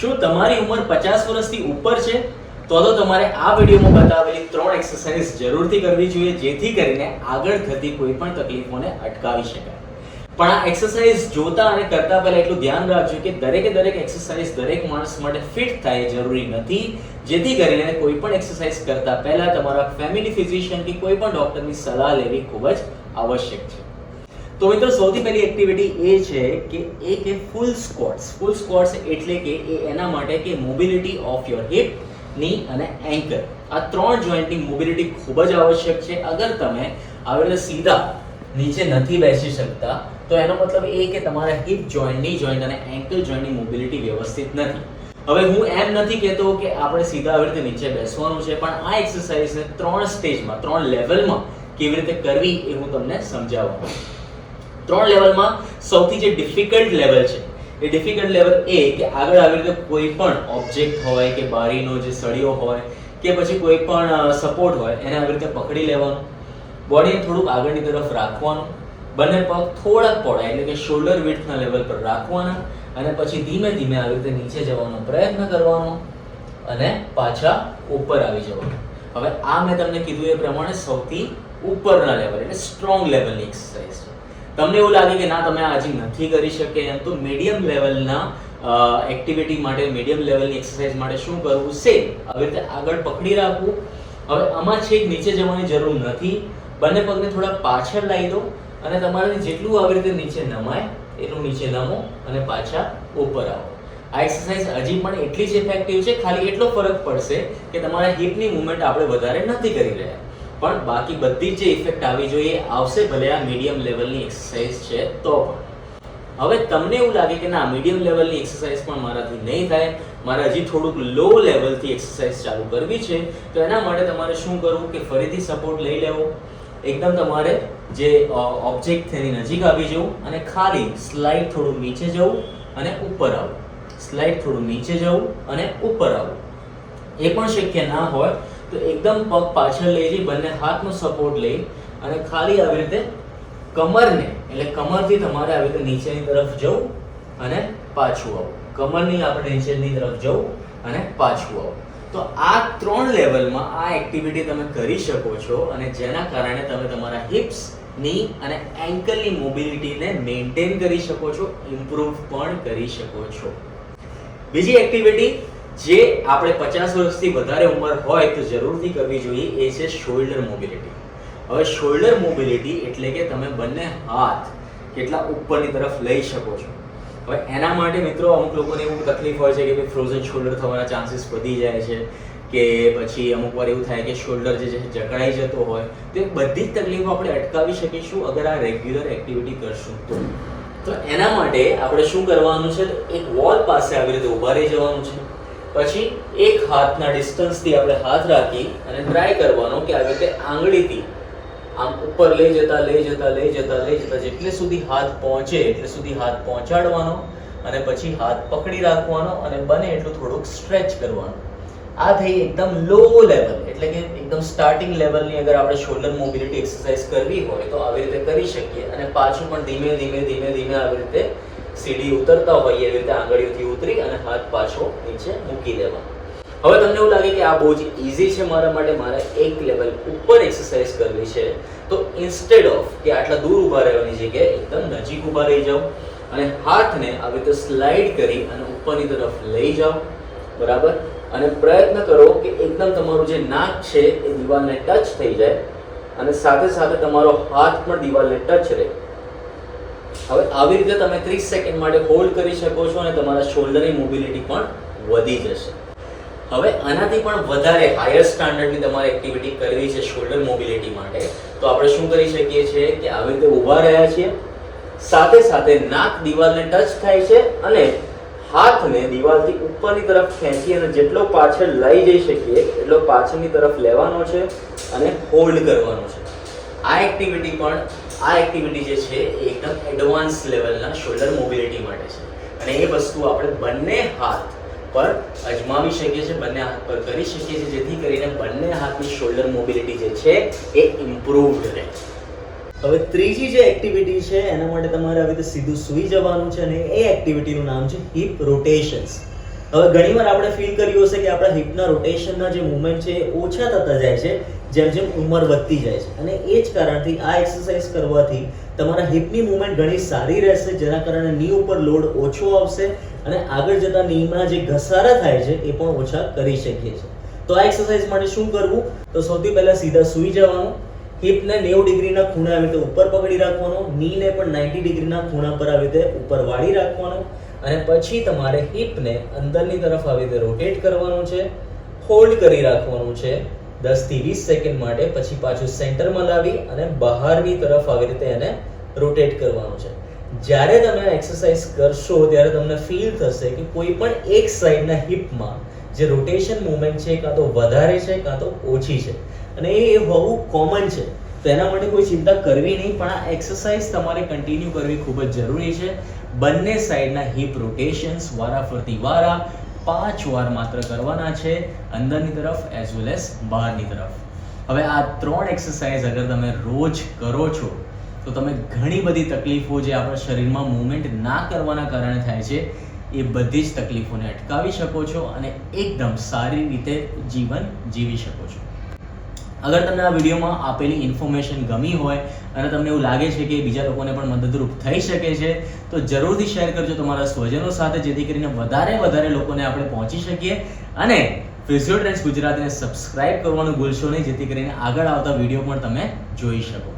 શું તમારી ઉંમર પચાસ વર્ષથી ઉપર છે? તો તો તમારે આ વિડીયોમાં બતાવેલી ત્રણ એક્સરસાઇઝ જરૂરથી કરવી જોઈએ, જેથી કરીને આગળ થતી કોઈ પણ તકલીફોને અટકાવી શકાય. પણ આ એક્સરસાઇઝ જોતા અને કરતા પહેલા એટલું ધ્યાન રાખજો કે દરેકે દરેક એક્સરસાઇઝ દરેક માણસ માટે ફિટ થાય જરૂરી નથી. જેથી કરીને કોઈ પણ એક્સરસાઇઝ કરતા પહેલા તમારા ફેમિલી ફિઝિશિયન કે કોઈ પણ ડોક્ટરની સલાહ લેવી ખૂબ જ આવશ્યક છે. તો મિત્રો, સૌથી પહેલી એક્ટિવિટી એ છે કે એ કે ફૂલ સ્કોટ્સ ફૂલ સ્કોટ્સ એટલે કે એ એના માટે કે મોબિલિટી ઓફ યોર હિપની અને એન્કર આ ત્રણ જોઈન્ટની મોબિલિટી ખૂબ જ આવશ્યક છે. અગર તમે આવેલા સીધા નીચે નથી બેસી શકતા, તો એનો મતલબ એ કે તમારા હિપ જોઈન્ટની જોઈન્ટ અને એન્કલ જોઈન્ટની મોબિલિટી વ્યવસ્થિત નથી. હવે હું એમ નથી કહેતો કે આપણે સીધા આવી રીતે નીચે બેસવાનું છે, પણ આ એક્સરસાઇઝને ત્રણ સ્ટેજમાં ત્રણ લેવલમાં કેવી રીતે કરવી એ હું તમને સમજાવવાનો છું. ત્રણ લેવલમાં સૌથી જે ડિફિકલ્ટ લેવલ છે, એ ડિફિકલ્ટ લેવલ એ કે આગળ આવી રીતે કોઈ પણ ઓબ્જેક્ટ હોય કે બારીનો જે સળિયો હોય કે પછી કોઈ પણ સપોર્ટ હોય, એને આવી રીતે પકડી લેવાનું. બોડીને થોડુંક આગળની તરફ રાખવાનું. બંને પગ થોડાક પહોળા એટલે કે શોલ્ડર વિડ્થના લેવલ પર રાખવાના અને પછી ધીમે ધીમે આવી રીતે નીચે જવાનો પ્રયત્ન કરવાનો અને પાછા ઉપર આવી જવાનું. હવે આ મેં તમને કીધું એ પ્રમાણે સૌથી ઉપરના લેવલ એટલે સ્ટ્રોંગ લેવલની એક્સરસાઇઝ છે. તમને એવું લાગે કે ના, તમે આજે નથી કરી શકે એમ તો મીડિયમ લેવલના એક્ટિવિટી માટે મીડિયમ લેવલની એક્સરસાઇઝ માટે શું કરવું? સેમ આવી રીતે આગળ પકડી રાખવું. હવે આમાં છેક નીચે જવાની જરૂર નથી. બંને પગને થોડા પાછળ લાવી દો અને તમારે જેટલું આવી રીતે નીચે નમાય, એટલું નીચે નમો અને પાછા ઉપર આવો. આ એક્સરસાઇઝ હજી પણ એટલી જ ઇફેક્ટિવ છે, ખાલી એટલો ફરક પડશે કે તમારા હિપની મુવમેન્ટ આપણે વધારે નથી કરી રહ્યા. પણ બાકી બધી જ ઇફેક્ટ આવી જોઈએ, આવશે ભલે આ મીડિયમ લેવલની એક્સરસાઇઝ છે તો પણ. હવે તમને એવું લાગે કે ના મીડિયમ લેવલની એક્સરસાઇઝ પણ મારાથી નહીં થાય, મારે હજી થોડુંક લો લેવલથી એક્સરસાઇઝ ચાલુ કરવી છે, તો એના માટે તમારે શું કરવું કે ફરીથી સપોર્ટ લઈ લેવો. એકદમ તમારે જે ઓબ્જેક્ટ તેની નજીક આવી જવું અને ખાલી સ્લાઇડ થોડું નીચે જવું અને ઉપર આવું સ્લાઇડ થોડું નીચે જવું અને ઉપર આવું એ પણ શક્ય ના હોય તો એકદમ પગ પાછળ લઈ જઈ, બંને હાથનો સપોર્ટ લઈ અને ખાલી આવી રીતે કમરને, એટલે કમરથી તમારે આવી રીતે નીચેની તરફ જવું અને પાછું આવું. કમરની આપણે નીચેની તરફ જવું અને પાછું આવું. તો આ ત્રણ લેવલમાં આ એક્ટિવિટી તમે કરી શકો છો અને જેના કારણે તમે તમારા હિપ્સની અને એન્કલની મોબિલિટીને મેન્ટેન કરી શકો છો ઇમ્પ્રૂવ પણ કરી શકો છો. બીજી એક્ટિવિટી જે આપણે પચાસ વર્ષથી વધારે ઉંમર હોય તો જરૂરથી કરવી જોઈએ એ છે શોલ્ડર મોબિલિટી હવે શોલ્ડર મોબિલિટી એટલે કે તમે બંને હાથ કેટલા ઉપરની તરફ લઈ શકો છો. હવે એના માટે મિત્રો અમુક લોકોને એવું તકલીફ હોય છે કે ભાઈ ફ્રોઝન શોલ્ડર થવાના ચાન્સીસ વધી જાય છે કે પછી અમુક વાર એવું થાય કે શોલ્ડર જે છે જકડાઈ જતો હોય. તો એ બધી જ તકલીફો આપણે અટકાવી શકીશું અગર આ રેગ્યુલર એક્ટિવિટી કરશું તો. તો એના માટે આપણે શું કરવાનું છે? તો એક વોલ પાસે આવી રીતે ઊભા રહી જવાનું છે. પછી એક હાથના ડિસ્ટન્સથી આપણે હાથ રાખી અને ટ્રાય કરવાનો કે આવી રીતે આંગળીથી આમ ઉપર લઈ જતા લઈ જતા લઈ જતા લઈ જતા જેટલે સુધી હાથ પહોંચે, એટલે સુધી હાથ પહોંચાડવાનો અને પછી હાથ પકડી રાખવાનો અને બને એટલું થોડુંક સ્ટ્રેચ કરવાનું. આ થઈ એકદમ લો લેવલ એટલે કે એકદમ સ્ટાર્ટિંગ લેવલની અગર આપણે શોલ્ડર મોબિલિટી એક્સરસાઇઝ કરવી હોય તો આવી રીતે કરી શકીએ અને પાછું પણ ધીમે ધીમે ધીમે ધીમે આવી રીતે સીડી ઉતરતા હોઈએ એવી રીતે આંગળીઓથી ઉતરી અને હાથ પાછો નીચે મૂકી દેવા. હવે તમને એવું લાગે કે આ બહુ જ ઇઝી છે મારા માટે, મારે એક લેવલ ઉપર એક્સરસાઇઝ કરવી છે, તો ઇન્સ્ટેડ ઓફ કે આટલા દૂર ઊભા રહેવાની જગ્યાએ એકદમ નજીક ઊભા રહી જાઓ અને હાથને આવી રીતે સ્લાઇડ કરી અને ઉપરની તરફ લઈ જાઓ, બરાબર? અને પ્રયત્ન કરો કે એકદમ તમારું જે નાક છે એ દિવાલને ટચ થઈ જાય અને સાથે સાથે તમારો હાથ પણ દિવાલને ટચ રહે. હવે આવી રીતે તમે 30 સેકન્ડ માટે હોલ્ડ કરી શકો છો અને તમારા શોલ્ડરની મોબિલિટી પણ વધી જશે. હવે આનાથી પણ વધારે હાયર સ્ટાન્ડર્ડની તમારે એક્ટિવિટી કરવી છે શોલ્ડર મોબિલિટી માટે. તો આપણે શું કરી શકીએ છીએ કે આવી રીતે ઊભા રહ્યા છીએ. સાથે સાથે નાક દિવાલને ટચ થાય છે અને હાથને દિવાલથી ઉપરની તરફ ખેંચી અને જેટલો પાછળ લઈ જઈ શકીએ, એટલો પાછળની તરફ લેવાનો છે અને હોલ્ડ કરવાનો છે. આ એક્ટિવિટી પણ આ એક્ટિવિટી જે છે એ એકદમ એડવાન્સ લેવલના શોલ્ડર મોબિલિટી માટે છે. અને એ વસ્તુ આપણે બંને હાથ પર અજમાવી શકીએ છીએ, બંને હાથ પર કરી શકીએ છીએ, જેથી કરીને બંને હાથની શોલ્ડર મોબિલિટી જે છે એ ઇમ્પ્રુવડ રહે. હવે ત્રીજી જે એક્ટિવિટી છે, એના માટે તમારે આવી સીધું સૂઈ જવાનું છે અને એ એક્ટિવિટીનું નામ છે હિપ રોટેશન્સ હવે ઘણીવાર આપણે ફીલ કર્યું હશે કે આપણા હિપના રોટેશનના જે મુવમેન્ટ છે એ ઓછા થતા જાય છે જેમ જેમ ઉંમર વધતી જાય છે. અને એ જ કારણથી આ એક્સરસાઇઝ કરવાથી તમારા હિપની મૂવમેન્ટ ઘણી સારી રહેશે, જેના કારણે ની ઉપર લોડ ઓછો આવશે અને આગળ જતા નીમાં જે ઘસારા થાય છે, એ પણ ઓછા કરી શકીએ છીએ. તો આ એક્સરસાઇઝ માટે શું કરવું? તો સૌથી પહેલાં સીધા સૂઈ જવાનું. હિપને નેવું ડિગ્રીના ખૂણે આવી રીતે ઉપર પકડી રાખવાનો. નીને પણ નાઇન્ટી ડિગ્રીના ખૂણા પર આવી રીતે ઉપર વાળી રાખવાનો. અને પછી તમારે હિપને અંદરની તરફ આવી રીતે રોટેટ કરવાનું છે. હોલ્ડ કરી રાખવાનું છે. દસથી વીસ સેકન્ડ માટે પછી પાછું સેન્ટરમાં લાવી અને બહારની તરફ આવી રીતે એને રોટેટ કરવાનું છે. જ્યારે તમે એક્સરસાઇઝ કરશો, ત્યારે તમને ફીલ થશે કે કોઈ પણ એક સાઈડના હિપમાં જે રોટેશન મુવમેન્ટ છે, કાં તો વધારે છે, કાં તો ઓછી છે. અને એ હોવું કોમન છે. તો એના માટે કોઈ ચિંતા કરવી નહીં, પણ આ એક્સરસાઇઝ તમારે કન્ટિન્યુ કરવી ખૂબ જ જરૂરી છે. બંને સાઈડના હિપ રોટેશન્સ વારાફરતી વારા પાંચ વાર માત્ર કરવાના છે અંદરની તરફ એઝ વેલ એઝ બહારની તરફ. હવે આ ત્રણ એક્સરસાઇઝ અગર તમે રોજ કરો છો, તો તમે ઘણી બધી તકલીફો જે આપણા શરીરમાં મૂવમેન્ટ ના કરવાના કારણે થાય છે, એ બધી જ તકલીફોને અટકાવી શકો છો અને એકદમ સારી રીતે જીવન જીવી શકો છો. અગર તમને આ વિડીયોમાં આપેલી ઇન્ફોર્મેશન ગમી હોય અને તમને એવું લાગે છે કે બીજા લોકોને પણ મદદરૂપ થઈ શકે છે, તો જરૂરથી શેર કરજો તમારા સ્વજનો સાથે, જેથી કરીને વધારે વધારે લોકોને આપણે પહોંચી શકીએ. અને ફિઝિયો ટ્રેન્ડ્સ ગુજરાતીને સબસ્ક્રાઇબ કરવાનું ભૂલશો નહીં, જેથી કરીને આગળ આવતા વીડિયો પણ તમે જોઈ શકો.